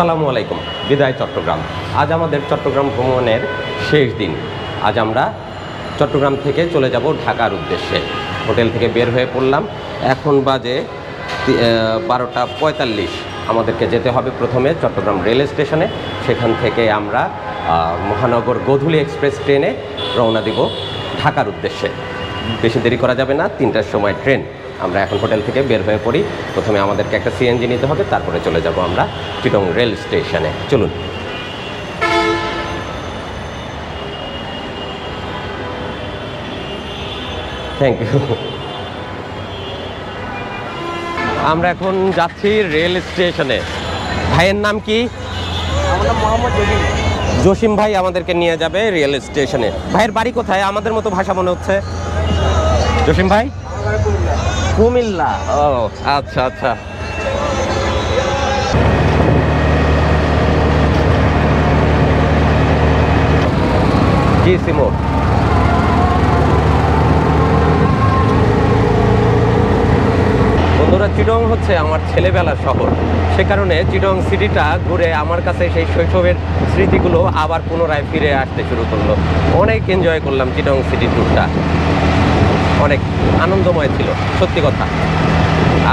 আসসালামু আলাইকুম। বিদায় চট্টগ্রাম। আজ আমাদের চট্টগ্রাম ভ্রমণের শেষ দিন। আজ আমরা চট্টগ্রাম থেকে চলে যাব ঢাকার উদ্দেশ্যে। হোটেল থেকে বের হয়ে পড়লাম। এখন বাজে বারোটা পঁয়তাল্লিশ। আমাদেরকে যেতে হবে প্রথমে চট্টগ্রাম রেল স্টেশনে। সেখান থেকে আমরা মহানগর গোধূলি এক্সপ্রেস ট্রেনে রওনা দিব ঢাকার উদ্দেশ্যে। বেশি দেরি করা যাবে না, তিনটার সময় ট্রেন। আমরা এখন হোটেল থেকে বের হয়ে পড়ি। প্রথমে আমাদেরকে একটা সিএনজি নিতে হবে তারপরে চলে যাব আমরা চিটং রেল স্টেশনে। চলুন। থ্যাংক ইউ আমরা এখন যাচ্ছি রেল স্টেশনে। ভাইয়ের নাম কি? আমার নাম মোহাম্মদ জহির জসিম ভাই আমাদেরকে নিয়ে যাবে রেল স্টেশনে। ভাইয়ের বাড়ি কোথায়? আমাদের মতো ভাষা মনে হচ্ছে। জসিম ভাই? কুমিল্লা। ও আচ্ছা আচ্ছা। জি সিমোর বন্ধুরা, চিটং হচ্ছে আমার ছেলেবেলার শহর। সে কারণে চিটং সিটিটা ঘুরে আমার কাছে সেই শৈশবের স্মৃতিগুলো আবার পুনরায় ফিরে আসতে শুরু করল। অনেক এনজয় করলাম চিটং সিটি ট্যুরটা অনেক আনন্দময় ছিল সত্যি কথা।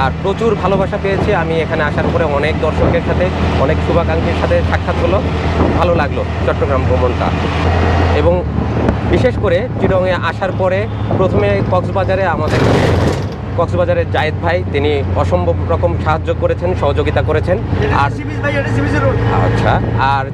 আর প্রচুর ভালোবাসা পেয়েছি আমি এখানে আসার পরে অনেক দর্শকের সাথে অনেক শুভাকাঙ্ক্ষীর সাথে সাক্ষাৎ হলো ভালো লাগল চট্টগ্রাম ভ্রমণটা। এবং বিশেষ করে চিরঙে আসার পরে প্রথমে কক্সবাজারে আমাদের কক্সবাজারের জায়েদ ভাই তিনি অসম্ভব রকম সাহায্য করেছেন সহযোগিতা করেছেন। আর আচ্ছা আর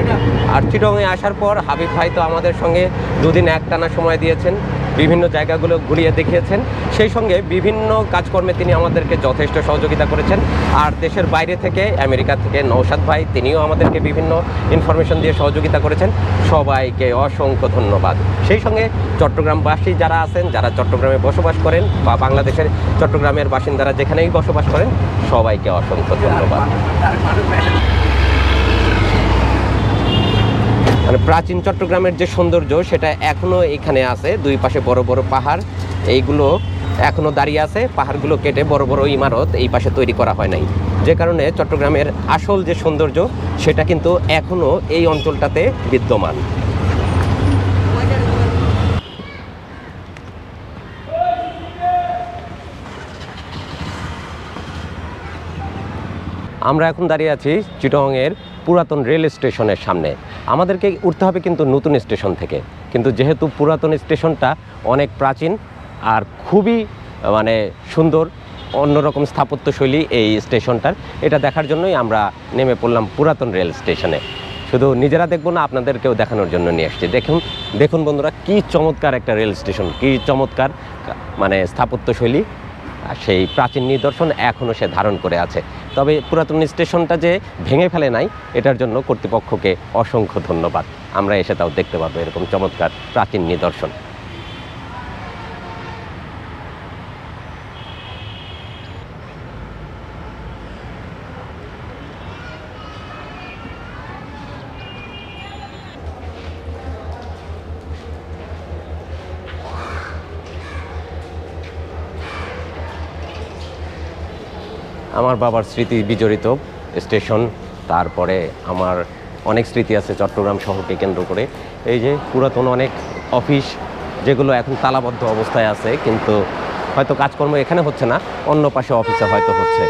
এটা। আর চিটংয়ে আসার পর হাবিব ভাই তো আমাদের সঙ্গে দুদিন একটানা সময় দিয়েছেন। বিভিন্ন জায়গাগুলো ঘুরিয়ে দেখিয়েছেন। সেই সঙ্গে বিভিন্ন কাজকর্মে তিনি আমাদেরকে যথেষ্ট সহযোগিতা করেছেন। আর দেশের বাইরে থেকে, আমেরিকা থেকে নৌসাদ ভাই, তিনিও আমাদেরকে বিভিন্ন ইনফরমেশন দিয়ে সহযোগিতা করেছেন। সবাইকে অসংখ্য ধন্যবাদ। সেই সঙ্গে চট্টগ্রামবাসী যারা আছেন, যারা চট্টগ্রামে বসবাস করেন বা বাংলাদেশের চট্টগ্রামের বাসিন্দারা যেখানেই বসবাস করেন, সবাইকে অসংখ্য ধন্যবাদ। মানে প্রাচীন চট্টগ্রামের যে সৌন্দর্য, সেটা এখনও এখানে আছে। দুই পাশে বড় বড় পাহাড়, এইগুলো এখনও দাঁড়িয়ে আছে। পাহাড়গুলো কেটে বড় বড় ইমারত এই পাশে তৈরি করা হয় নাই। যে কারণে চট্টগ্রামের আসল যে সৌন্দর্য, সেটা কিন্তু এখনও এই অঞ্চলটাতে বিদ্যমান। আমরা এখন দাঁড়িয়ে আছি চিটংয়ের পুরাতন রেল স্টেশনের সামনে। আমাদেরকে উঠতে হবে কিন্তু নতুন স্টেশন থেকে। কিন্তু যেহেতু পুরাতন স্টেশনটা অনেক প্রাচীন আর খুবই মানে সুন্দর, অন্যরকম স্থাপত্যশৈলী এই স্টেশনটার, এটা দেখার জন্যই আমরা নেমে পড়লাম পুরাতন রেল স্টেশনে। শুধু নিজেরা দেখব না, আপনাদেরকেও দেখানোর জন্য নিয়ে আসছি। দেখুন দেখুন বন্ধুরা, কি চমৎকার একটা রেল স্টেশন, কি চমৎকার মানে স্থাপত্যশৈলী। সেই প্রাচীন নিদর্শন এখনও সে ধারণ করে আছে। তবে পুরাতন স্টেশনটা যে ভেঙে ফেলে নাই, এটার জন্য কর্তৃপক্ষকে অসংখ্য ধন্যবাদ। আমরা এসে তাও দেখতে পাবো এরকম চমৎকার প্রাচীন নিদর্শন। আমার বাবার স্মৃতি বিজড়িত স্টেশন, তারপরে আমার অনেক স্মৃতি আছে চট্টগ্রাম শহরকে কেন্দ্র করে। এই যে পুরাতন অনেক অফিস যেগুলো এখন তালাবদ্ধ অবস্থায় আছে, কিন্তু হয়তো কাজকর্ম এখানে হচ্ছে না, অন্য পাশে অফিসে হয়তো হচ্ছে।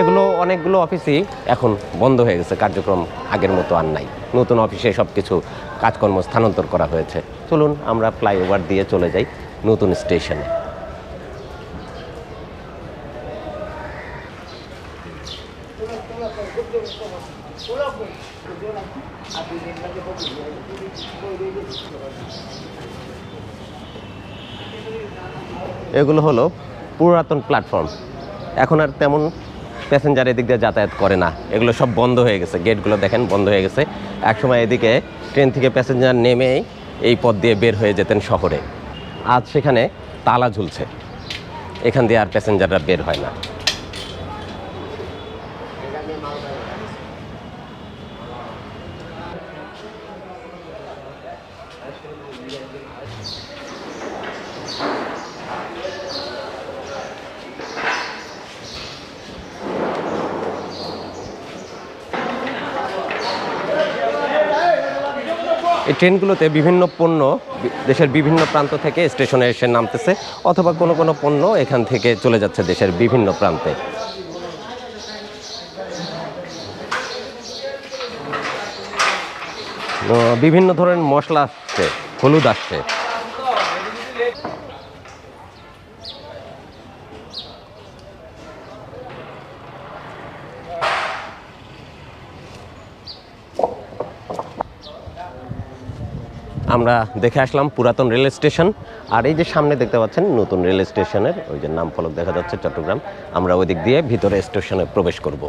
এগুলো অনেকগুলো অফিসই এখন বন্ধ হয়ে গেছে, কার্যক্রম আগের মতো আর নাই। নতুন অফিসে সব কিছু কাজকর্ম স্থানান্তর করা হয়েছে। চলুন আমরা ফ্লাইওভার দিয়ে চলে যাই নতুন স্টেশনে। এগুলো হলো পুরাতন প্ল্যাটফর্ম এখন আর তেমন প্যাসেঞ্জার এদিক দিয়ে যাতায়াত করে না। এগুলো সব বন্ধ হয়ে গেছে। গেটগুলো দেখেন, বন্ধ হয়ে গেছে। একসময় এদিকে ট্রেন থেকে প্যাসেঞ্জার নেমেই এই পথ দিয়ে বের হয়ে যেতেন শহরে। আজ সেখানে তালা ঝুলছে। এখান দিয়ে আর প্যাসেঞ্জাররা বের হয় না। ট্রেনগুলোতে বিভিন্ন পণ্য দেশের বিভিন্ন প্রান্ত থেকে স্টেশনে এসে নামতেছে, অথবা কোনো কোনো পণ্য এখান থেকে চলে যাচ্ছে দেশের বিভিন্ন প্রান্তে। বিভিন্ন ধরনের মশলা আসছে, হলুদ আসছে। আমরা দেখে আসলাম পুরাতন রেল স্টেশন। আর এই যে সামনে দেখতে পাচ্ছেন, নতুন রেল স্টেশনের ওই যে নাম ফলক দেখা যাচ্ছে চট্টগ্রাম। আমরা ওই দিক দিয়ে ভিতরে স্টেশনে প্রবেশ করব।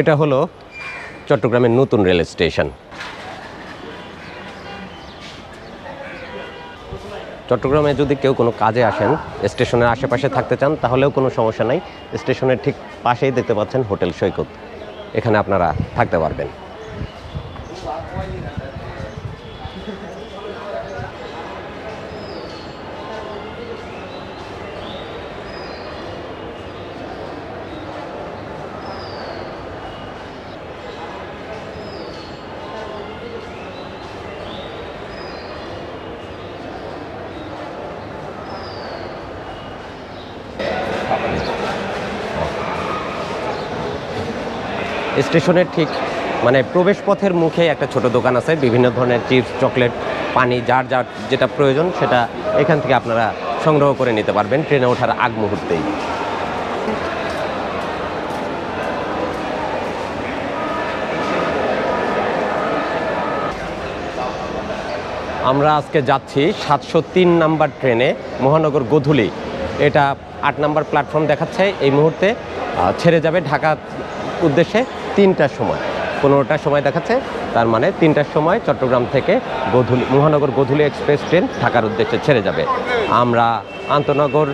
এটা হলো চট্টগ্রামের নতুন রেল স্টেশন। চট্টগ্রামে যদি কেউ কোনো কাজে আসেন, স্টেশনের আশেপাশে থাকতে চান, তাহলেও কোনো সমস্যা নাই। স্টেশনের ঠিক পাশেই দেখতে পাচ্ছেন হোটেল সৈকত। এখানে আপনারা থাকতে পারবেন। স্টেশনের ঠিক মানে প্রবেশ পথের মুখে একটা ছোট দোকান আছে, বিভিন্ন ধরনের চিপস, চকলেট, পানি, যার যার যেটা প্রয়োজন, সেটা এখান থেকে আপনারা সংগ্রহ করে নিতে পারবেন ট্রেনে ওঠার আগ মুহূর্তেই। আমরা আজকে যাচ্ছি সাতশো তিন নাম্বার ট্রেনে, মহানগর গোধূলি। এটা আট নাম্বার প্ল্যাটফর্ম দেখাচ্ছে, এই মুহূর্তে ছেড়ে যাবে ঢাকা উদ্দেশ্যে। তিনটার সময়। পনেরোটার সময় দেখাচ্ছে, তার মানে তিনটার সময় চট্টগ্রাম থেকে গধুলি, মহানগর গধুলি এক্সপ্রেস ট্রেন ঢাকার উদ্দেশ্যে ছেড়ে যাবে। আমরা আন্তনগর,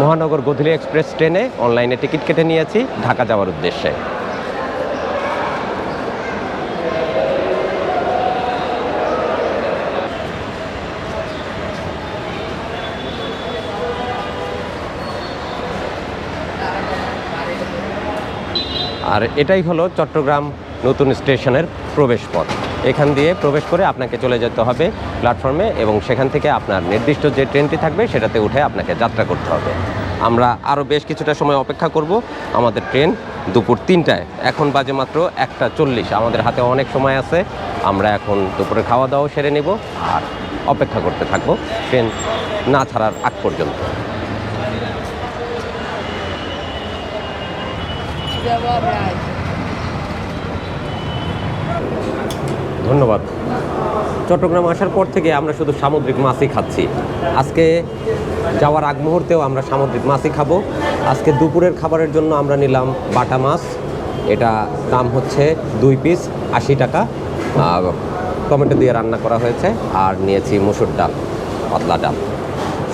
মহানগর গধুলি এক্সপ্রেস ট্রেনে অনলাইনে টিকিট কেটে নিয়েছি ঢাকা যাওয়ার উদ্দেশ্যে। আর এটাই হলো চট্টগ্রাম নতুন স্টেশনের প্রবেশ পথ এখান দিয়ে প্রবেশ করে আপনাকে চলে যেতে হবে প্ল্যাটফর্মে এবং সেখান থেকে আপনার নির্দিষ্ট যে ট্রেনটি থাকবে সেটাতে উঠে আপনাকে যাত্রা করতে হবে। আমরা আরও বেশ কিছুটা সময় অপেক্ষা করব। আমাদের ট্রেন দুপুর তিনটায়। এখন বাজে মাত্র একটা চল্লিশ। আমাদের হাতে অনেক সময় আছে। আমরা এখন দুপুরে খাওয়া দাওয়া সেরে নেব আর অপেক্ষা করতে থাকব। ট্রেন না ছাড়ার আগ পর্যন্ত। ধন্যবাদ। চট্টগ্রাম আসার পর থেকে আমরা শুধু সামুদ্রিক মাছই খাচ্ছি। আজকে যাওয়ার আগ মুহূর্তেও আমরা সামুদ্রিক মাছই খাব। আজকে দুপুরের খাবারের জন্য আমরা নিলাম বাটা মাছ। এটা দাম হচ্ছে দুই পিস আশি টাকা। টমেটো দিয়ে রান্না করা হয়েছে। আর নিয়েছি মুসুর ডাল, পাতলা ডাল।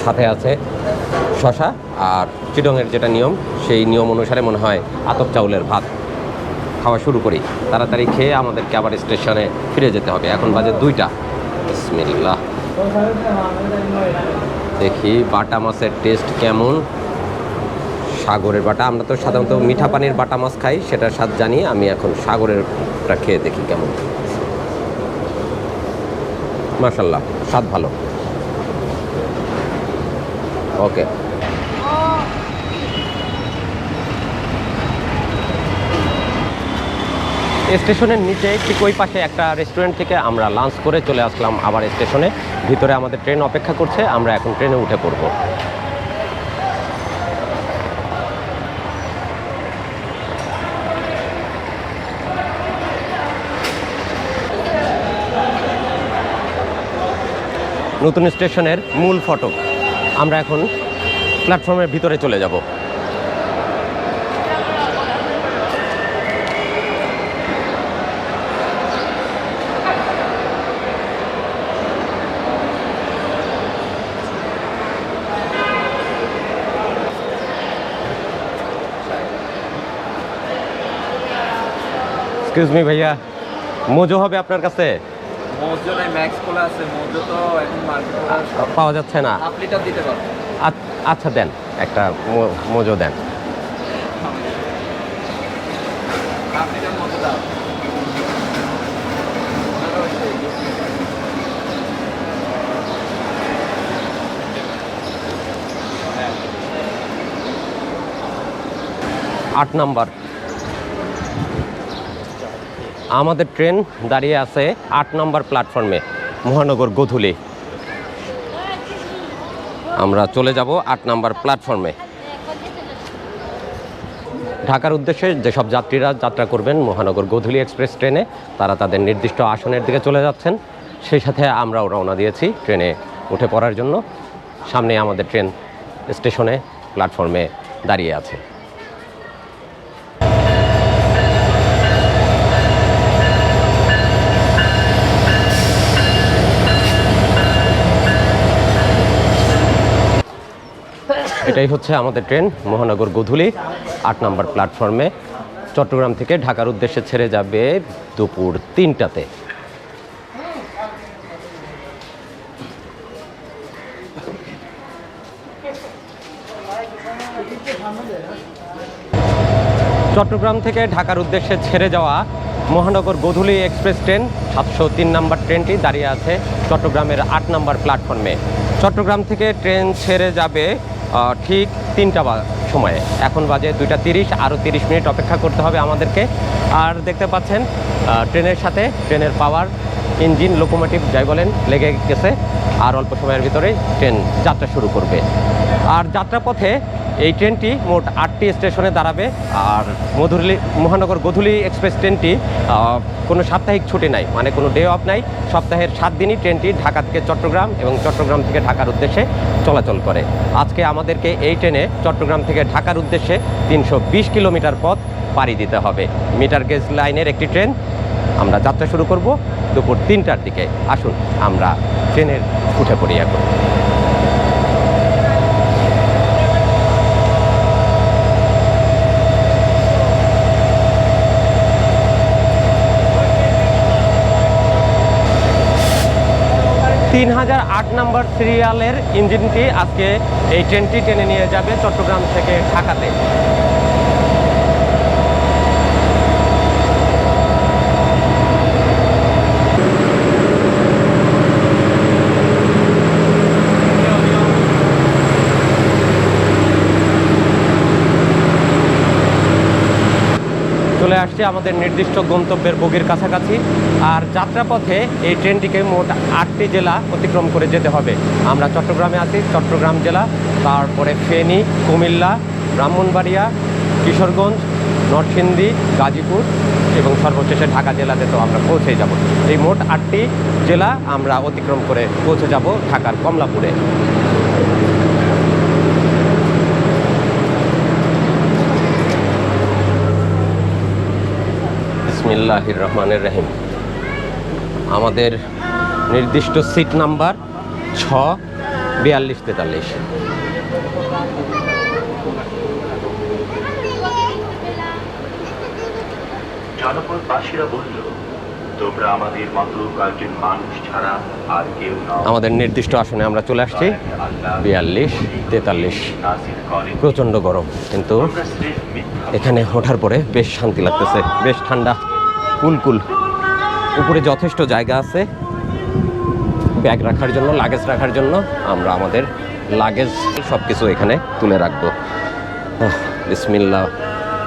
সাথে আছে শশা আর চিডংয়ের যেটা নিয়ম, সেই নিয়ম অনুসারে মনে হয় আতপ চাউলের ভাত খাওয়া শুরু করি। তাড়াতাড়ি খেয়ে আমাদেরকে আবার স্টেশনে ফিরে যেতে হবে। এখন বাজে দুইটা। বিসমিল্লাহ। দেখি বাটা মাছের টেস্ট কেমন। সাগরের বাটা, আমরা তো সাধারণত মিঠা পানির বাটা মাছ খাই, সেটার স্বাদ জানি, আমি এখন সাগরেরটা খেয়ে দেখি কেমন। মাশাল্লাহ স্বাদ ভালো। ওকে। স্টেশনের নিচে, ঠিক ওই পাশে একটা রেস্টুরেন্ট থেকে আমরা লাঞ্চ করে চলে আসলাম আবার স্টেশনে। ভিতরে আমাদের ট্রেন অপেক্ষা করছে, আমরা এখন ট্রেনে উঠে পড়ব। নতুন স্টেশনের মূল ফটক। আমরা এখন প্ল্যাটফর্মের ভিতরে চলে যাব। এক্সকিউজ মি ভাইয়া। মোজো হবে আপনার কাছে? মৌজো নাই ম্যাক্স কোলা আছে। মৌজো তো এখন মার্কেটে পাওয়া যাচ্ছে না। হাফ লিটার দিতে পারব। আচ্ছা দেন। একটা মোজো দেন। আট নাম্বার। আমাদের ট্রেন দাঁড়িয়ে আছে আট নম্বর প্ল্যাটফর্মে মহানগর গোধূলি। আমরা চলে যাব আট নম্বর প্ল্যাটফর্মে ঢাকার উদ্দেশ্যে যেসব যাত্রীরা যাত্রা করবেন মহানগর গোধূলি এক্সপ্রেস ট্রেনে, তারা তাদের নির্দিষ্ট আসনের দিকে চলে যাচ্ছেন। সেই সাথে আমরাও রওনা দিয়েছি ট্রেনে উঠে পড়ার জন্য। সামনে আমাদের ট্রেন স্টেশনে প্ল্যাটফর্মে দাঁড়িয়ে আছে। এটাই হচ্ছে আমাদের ট্রেন, মহানগর গোধূলি, আট নম্বর প্ল্যাটফর্মে। চট্টগ্রাম থেকে ঢাকার উদ্দেশ্যে ছেড়ে যাবে দুপুর তিনটাতে। চট্টগ্রাম থেকে ঢাকার উদ্দেশ্যে ছেড়ে যাওয়া মহানগর গোধূলি এক্সপ্রেস ট্রেন, সাতশো তিন নম্বর ট্রেনটি দাঁড়িয়ে আছে চট্টগ্রামের আট নম্বর প্ল্যাটফর্মে। চট্টগ্রাম থেকে ট্রেন ছেড়ে যাবে ঠিক তিনটা সময়ে। এখন বাজে দুইটা তিরিশ আরও তিরিশ মিনিট অপেক্ষা করতে হবে আমাদেরকে। আর দেখতে পাচ্ছেন ট্রেনের সাথে ট্রেনের পাওয়ার, ইঞ্জিন লোকোমোটিভ যাই বলেন, লেগে গেছে। আর অল্প সময়ের ভিতরেই ট্রেন যাত্রা শুরু করবে। আর যাত্রাপথে এই ট্রেনটি মোট আটটি স্টেশনে দাঁড়াবে, আর মধুরলি, মহানগর গোধূলি এক্সপ্রেস ট্রেনটি কোনো সাপ্তাহিক ছুটি নাই মানে কোনো ডে অফ নাই। সপ্তাহের সাত দিনই ট্রেনটি ঢাকা থেকে চট্টগ্রাম এবং চট্টগ্রাম থেকে ঢাকার উদ্দেশ্যে চলাচল করে। আজকে আমাদেরকে এই ট্রেনে চট্টগ্রাম থেকে ঢাকার উদ্দেশ্যে তিনশো বিশ কিলোমিটার পথ পাড়ি দিতে হবে। মিটার গেজ লাইনের একটি ট্রেন। আমরা যাত্রা শুরু করব দুপুর তিনটার দিকে। আসুন, আমরা ট্রেনের উঠে পড়ি এখন। তিন হাজার আট নম্বর সিরিয়ালের ইঞ্জিনটি আজকে এই ট্রেনটি টেনে নিয়ে যাবে চট্টগ্রাম থেকে ঢাকাতে। আসছে আমাদের নির্দিষ্ট গন্তব্যের বগির কাছাকাছি। আর যাত্রাপথে এই ট্রেনটিকে মোট আটটি জেলা অতিক্রম করে যেতে হবে। আমরা চট্টগ্রামে আছি, চট্টগ্রাম জেলা, তারপরে ফেনী, কুমিল্লা, ব্রাহ্মণবাড়িয়া, কিশোরগঞ্জ, নরসিংদী, গাজীপুর এবং সর্বশেষে ঢাকা জেলাতে তো আমরা পৌঁছে যাব। এই মোট আটটি জেলা আমরা অতিক্রম করে পৌঁছে যাব ঢাকার কমলাপুরে। বিসমিল্লাহির রহমানের রহিম আমাদের নির্দিষ্ট সিট নাম্বার ছ বিয়াল্লিশ তেতাল্লিশ। জনপদবাসীরা বলল তোমরা আমাদের মতো কয়েকজন মানুষ ছাড়া আর কেউ আমাদের নির্দিষ্ট আসনে আমরা চলে আসছি। বিয়াল্লিশ তেতাল্লিশ। প্রচণ্ড গরম কিন্তু এখানে ওঠার পরে বেশ শান্তি লাগতেছে বেশ ঠান্ডা। কুলকুল উপরে যথেষ্ট জায়গা আছে। ব্যাগ রাখার জন্য লাগেজ রাখার জন্য আমরা আমাদের লাগেজ সব কিছু এখানে তুলে রাখব। আহ, বিসমিল্লাহ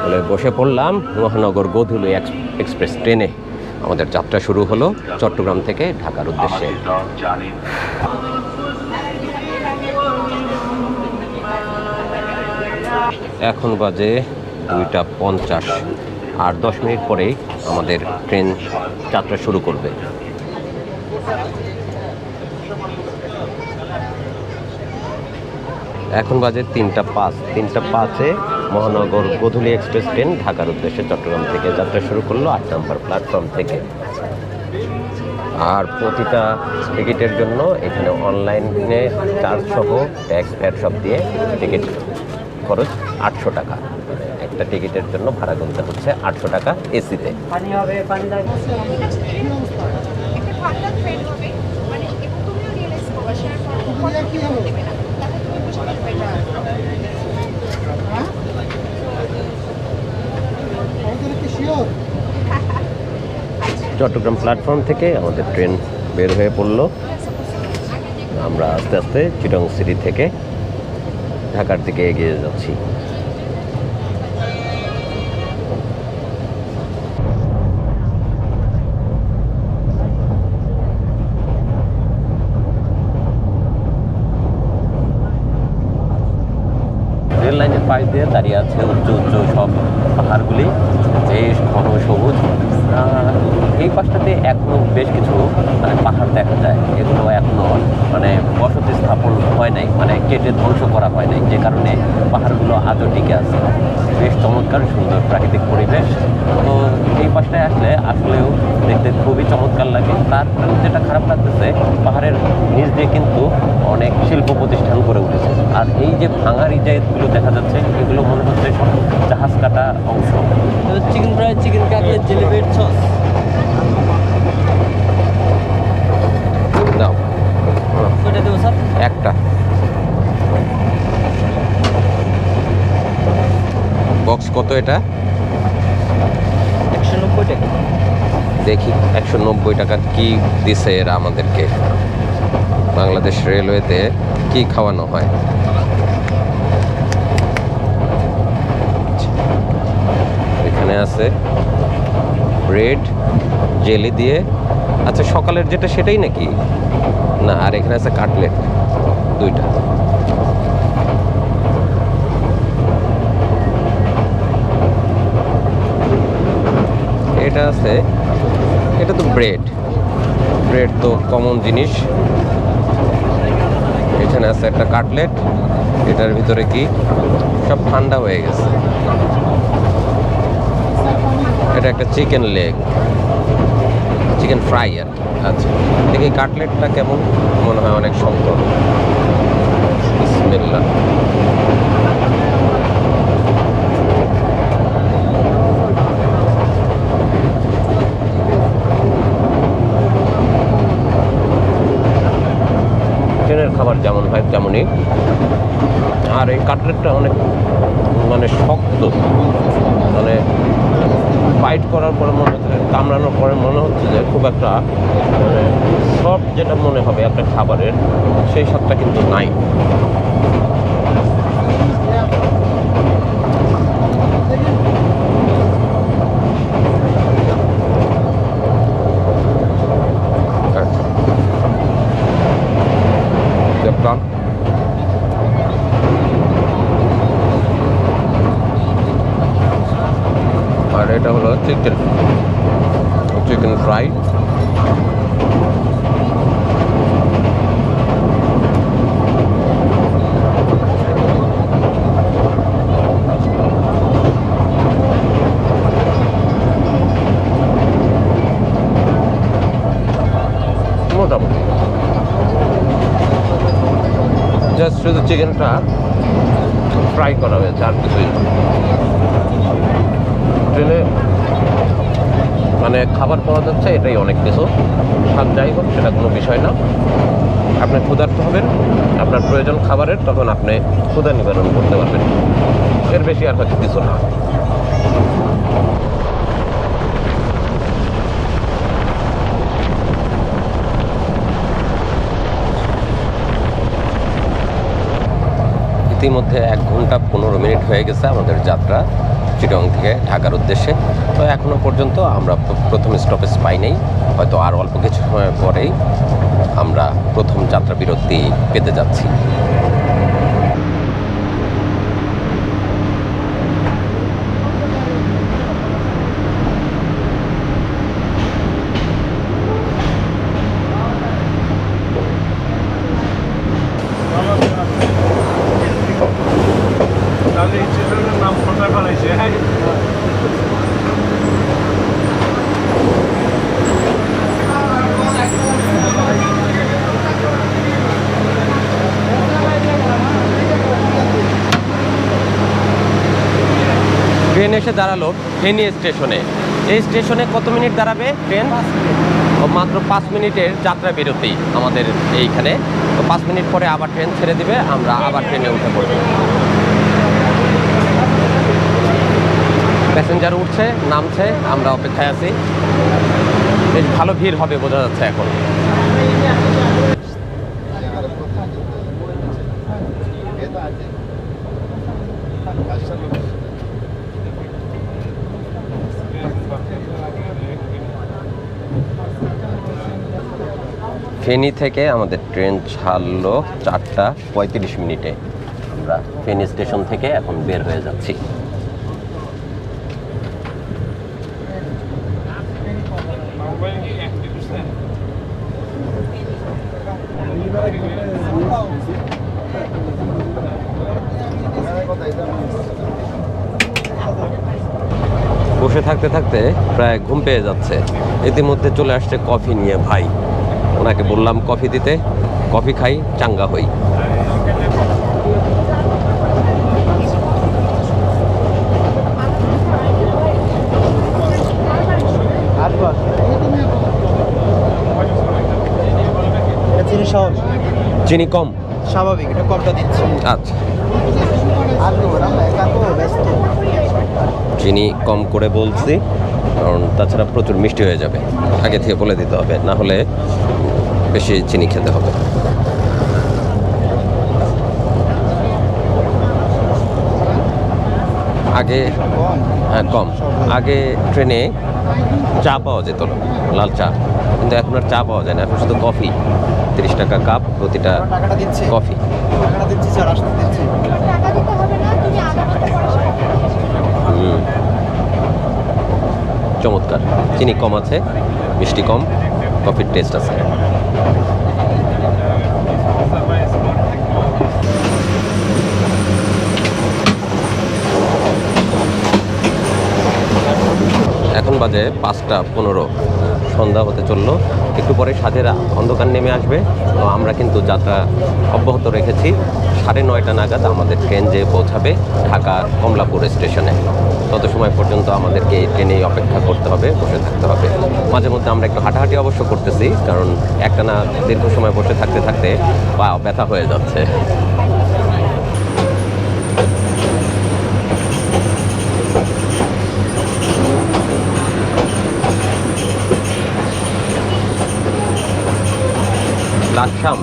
বলে বসে পড়লাম মহানগর গোধুলি এক্স- এক্সপ্রেস ট্রেনে। আমাদের যাত্রা শুরু হলো চট্টগ্রাম থেকে ঢাকার উদ্দেশ্যে। এখন বাজে দুইটা পঞ্চাশ। আর দশ মিনিট পরেই আমাদের ট্রেন যাত্রা শুরু করবে। এখন বাজে তিনটা পাঁচ। তিনটা পাঁচে মহানগর গোধূলি এক্সপ্রেস ট্রেন ঢাকার উদ্দেশ্যে চট্টগ্রাম থেকে যাত্রা শুরু করল আট নম্বর প্ল্যাটফর্ম থেকে। আর প্রতিটা টিকিটের জন্য এখানে অনলাইনে চার্জ সহ ট্যাক্স, ফ্যাট সব দিয়ে টিকিট খরচ আটশো টাকা। একটা টিকিটের জন্য ভাড়া গুনতে হচ্ছে আটশো টাকা এসিতে। চট্টগ্রাম প্ল্যাটফর্ম থেকে আমাদের ট্রেন বের হয়ে পড়ল। আমরা আস্তে আস্তে চিটং সিটি থেকে ঢাকার দিকে এগিয়ে যাচ্ছি রেল লাইনের পাশ দিয়ে দাঁড়িয়ে আছে উচ্চ উচ্চ সব পাহাড়গুলি বেশ ঘন সবুজ। এই পাশটাতে এখনও বেশ কিছু মানে পাহাড় দেখা যায়। এগুলো এখনও মানে বসতি স্থাপন হয় নাই মানে কেটে ধ্বংস করা হয় নাই, যে কারণে পাহাড়গুলো আজও টিকে আছে। বেশ চমৎকার সুন্দর প্রাকৃতিক পরিবেশ। তো পাশটায় আসলে আসলেও দেখতে খুবই চমৎকার লাগে। তার যেটা খারাপ লাগতেছে পাহাড়ের নিচ দিয়ে কিন্তু অনেক শিল্প প্রতিষ্ঠান গড়ে উঠেছে। আর এই যে ভাঙার ইজায়তগুলো দেখা যাচ্ছে এগুলো মনে হচ্ছে সব জাহাজ কাটা অংশ। Chicken fry chicken cutlet sauce দাও। একটা। বক্স কত এটা? নব্বই টাকা? দেখি, একশো নব্বই টাকা কি দিছে এরা আমাদেরকে? বাংলাদেশ রেলওয়েতে কি খাওয়ানো হয়? এখানে আছে ব্রেড, জেলি দিয়ে। আচ্ছা সকালের যেটা সেটাই নাকি? না, আর এখানে আছে কাটলেট, দুইটা। এটা আছে, এটা তো ব্রেড ব্রেড তো কমন জিনিস। এখানে আছে একটা কাটলেট এটার ভিতরে কি? সব ঠান্ডা হয়ে গেছে। এটা একটা চিকেন লেগ চিকেন ফ্রাই আর আচ্ছা দেখি কাটলেটটা কেমন? মনে হয় অনেক বিসমিল্লাহ ট্রেনের খাবার যেমন হয় তেমনই। আর এই কাটলেটটা অনেক মানে শক্ত। মানে ফাইট করার পরে মনে হচ্ছে, কামড়ানোর পরে মনে হচ্ছে যে খুব একটা মানে সফট যেটা মনে হবে একটা খাবারের, সেই স্বাদটা কিন্তু নাই আচ্ছা। দেখলাম আর এটা হলো চিকেন চিকেন ফ্রাই মোটামুটি জাস্ট শুধু চিকেনটা ফ্রাই করা হয়েছে, আর কিছুই ট্রেনে মানে খাবার পাওয়া যাচ্ছে, এটাই অনেক কিছু। স্বাদ যাই হোক, সেটা কোনো বিষয় না। আপনি ক্ষুধার্ত হবেন, আপনার প্রয়োজন খাবারের, তখন আপনি ক্ষুধা নিবারণ করতে পারবেন। এর বেশি আর হয়তো কিছু না। ইতিমধ্যে এক ঘণ্টা পনেরো মিনিট হয়ে গেছে আমাদের যাত্রা চিটং থেকে ঢাকার উদ্দেশ্যে। তো এখনও পর্যন্ত আমরা প্রথম স্টপেজ পাই নাই। হয়তো আর অল্প কিছু সময় পরেই আমরা প্রথম যাত্রা বিরতি পেতে যাচ্ছি। ট্রেন এসে দাঁড়াল ফেনী স্টেশনে। এই স্টেশনে কত মিনিট দাঁড়াবে ট্রেন? মাত্র পাঁচ মিনিটের যাত্রা বিরতি আমাদের এইখানে। তো পাঁচ মিনিট পরে আবার ট্রেন ছেড়ে দিবে, আমরা আবার ট্রেনে উঠে পড়ব। প্যাসেঞ্জার উঠছে, নামছে, আমরা অপেক্ষায় আছি। বেশ ভালো ভিড় হবে, বোঝা যাচ্ছে এখন। ফেনী থেকে আমাদের ট্রেন ছাড়লো চারটা পঁয়ত্রিশ মিনিটে। আমরা ফেনী স্টেশন থেকে এখন বের হয়ে যাচ্ছি। বসে থাকতে থাকতে প্রায় ঘুম পেয়ে যাচ্ছে। ইতিমধ্যে চলে আসছে কফি নিয়ে ভাই। ওনাকে বললাম কফি দিতে কফি খাই চাঙ্গা হই। চিনি কম। স্বাভাবিক এটা কমটা দিচ্ছি। আচ্ছা। চিনি কম করে বলছি কারণ তাছাড়া প্রচুর মিষ্টি হয়ে যাবে। আগে থেকে বলে দিতে হবে না হলে বেশি চিনি খেতে হবে। আগে কম হ্যাঁ কম। আগে ট্রেনে চা পাওয়া যেত না, লাল চা। কিন্তু এখন আর চা পাওয়া যায় না এখন শুধু কফি। তিরিশ টাকা কাপ প্রতিটা কফি। চমৎকার। চিনি কম আছে মিষ্টি কম কফির টেস্ট আছে। এখন বাজে পাঁচটা পনেরো। সন্ধ্যা হতে চলল। একটু পরে সাজের অন্ধকার নেমে আসবে। তো আমরা কিন্তু যাত্রা অব্যাহত রেখেছি। সাড়ে নয়টা নাগাদ আমাদের ট্রেন যে পৌঁছাবে ঢাকা কমলাপুর স্টেশনে। তত সময় পর্যন্ত আমাদেরকে এই ট্রেনেই অপেক্ষা করতে হবে, বসে থাকতে হবে। মাঝে মধ্যে আমরা একটু হাঁটাহাঁটি অবশ্য করতেছি, কারণ একটানা দীর্ঘ সময় বসে থাকতে থাকতে পা ব্যথা হয়ে যাচ্ছে। লাকসাম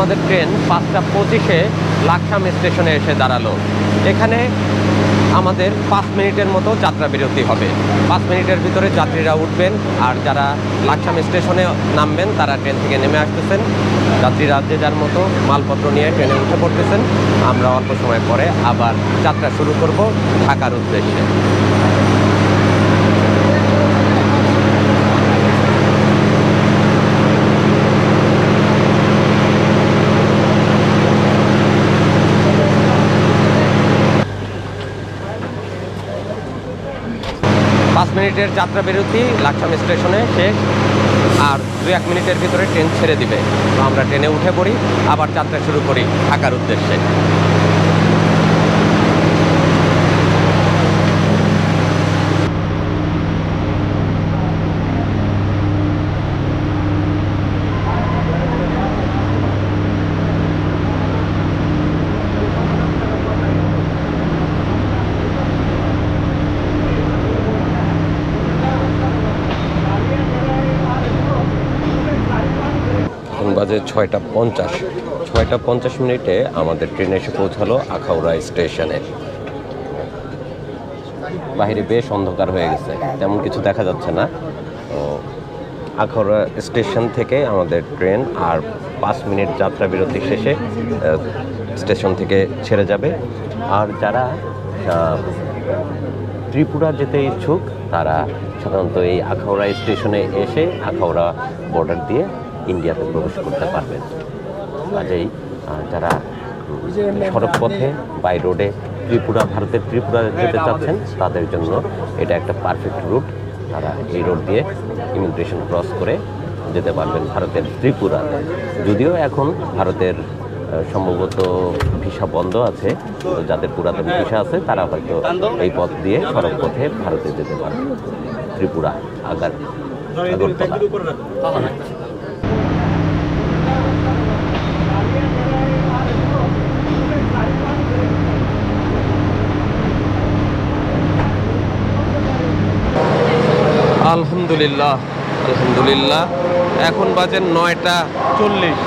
আমাদের ট্রেন পাঁচটা পঁচিশে লাকসাম স্টেশনে এসে দাঁড়াল। এখানে আমাদের পাঁচ মিনিটের মতো যাত্রা বিরতি হবে। পাঁচ মিনিটের ভিতরে যাত্রীরা উঠবেন আর যারা লাকসাম স্টেশনে নামবেন, তারা ট্রেন থেকে নেমে আসতেছেন। যাত্রীরা যে যার মতো মালপত্র নিয়ে ট্রেনে উঠে পড়তেছেন। আমরা অল্প সময় পরে আবার যাত্রা শুরু করব ঢাকার উদ্দেশ্যে পাঁচ মিনিটের যাত্রা বিরতি, লাকসাম স্টেশনে শেষ আর দু এক মিনিটের ভিতরে ট্রেন ছেড়ে দিবে। তো আমরা ট্রেনে উঠে পড়ি, আবার যাত্রা শুরু করি ঢাকার উদ্দেশ্যে এখন বাজে ছয়টা পঞ্চাশ। ছয়টা পঞ্চাশ মিনিটে আমাদের ট্রেন এসে পৌঁছালো আখাউড়া স্টেশনে। বাইরে বেশ অন্ধকার হয়ে গেছে, তেমন কিছু দেখা যাচ্ছে না। তো আখাউড়া স্টেশন থেকে আমাদের ট্রেন আর পাঁচ মিনিট যাত্রা বিরতি শেষে স্টেশন থেকে ছেড়ে যাবে। আর যারা ত্রিপুরা যেতে ইচ্ছুক, তারা সাধারণত এই আখাউড়া স্টেশনে এসে আখাউড়া বর্ডার দিয়ে ইন্ডিয়াতে প্রবেশ করতে পারবেন। কাজেই যারা উম, সড়ক পথে বাই রোডে ত্রিপুরা ভারতের ত্রিপুরা যেতে চাচ্ছেন তাদের জন্য এটা একটা পারফেক্ট রুট তারা এই রোড দিয়ে ইমিগ্রেশন ক্রস করে যেতে পারবেন ভারতের ত্রিপুরা যদিও এখন ভারতের সম্ভবত ভিসা বন্ধ আছে যাদের পুরাতন ভিসা আছে তারা হয়তো এই পথ দিয়ে সড়ক পথে ভারতে যেতে পারবে ত্রিপুরা আগার আগরতলা। আলহামদুলিল্লাহ আলহামদুলিল্লাহ। এখন বাজে নয়টা চল্লিশ।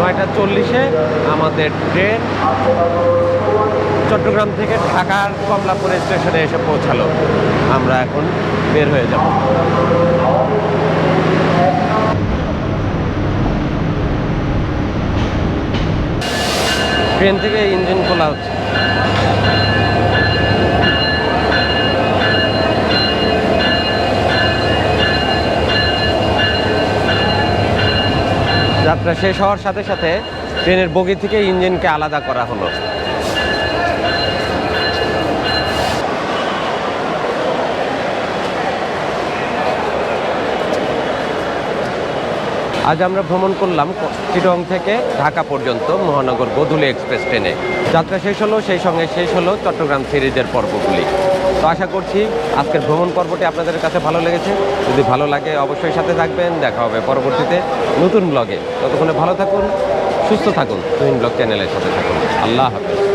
নয়টা চল্লিশে আমাদের ট্রেন চট্টগ্রাম থেকে ঢাকার কমলাপুর স্টেশনে এসে পৌঁছালো। আমরা এখন বের হয়ে যাব। ট্রেন থেকে ইঞ্জিন খোলা হচ্ছে। যাত্রা শেষ হওয়ার সাথে সাথে ট্রেনের বগি থেকে ইঞ্জিনকে আলাদা করা হলো। আজ আমরা ভ্রমণ করলাম চিটং থেকে ঢাকা পর্যন্ত মহানগর গোধুলি এক্সপ্রেস ট্রেনে। যাত্রা শেষ হলো, সেই সঙ্গে শেষ হলো চট্টগ্রাম সিরিজের পর্বগুলি। তো আশা করছি আজকের ভ্রমণ পর্বটি আপনাদের কাছে ভালো লেগেছে। যদি ভালো লাগে অবশ্যই সাথে থাকবেন। দেখা হবে পরবর্তীতে নতুন ব্লগে ততক্ষণে ভালো থাকুন, সুস্থ থাকুন। তুহিন ব্লগ চ্যানেলের সাথে থাকুন। আল্লাহ হাফেজ।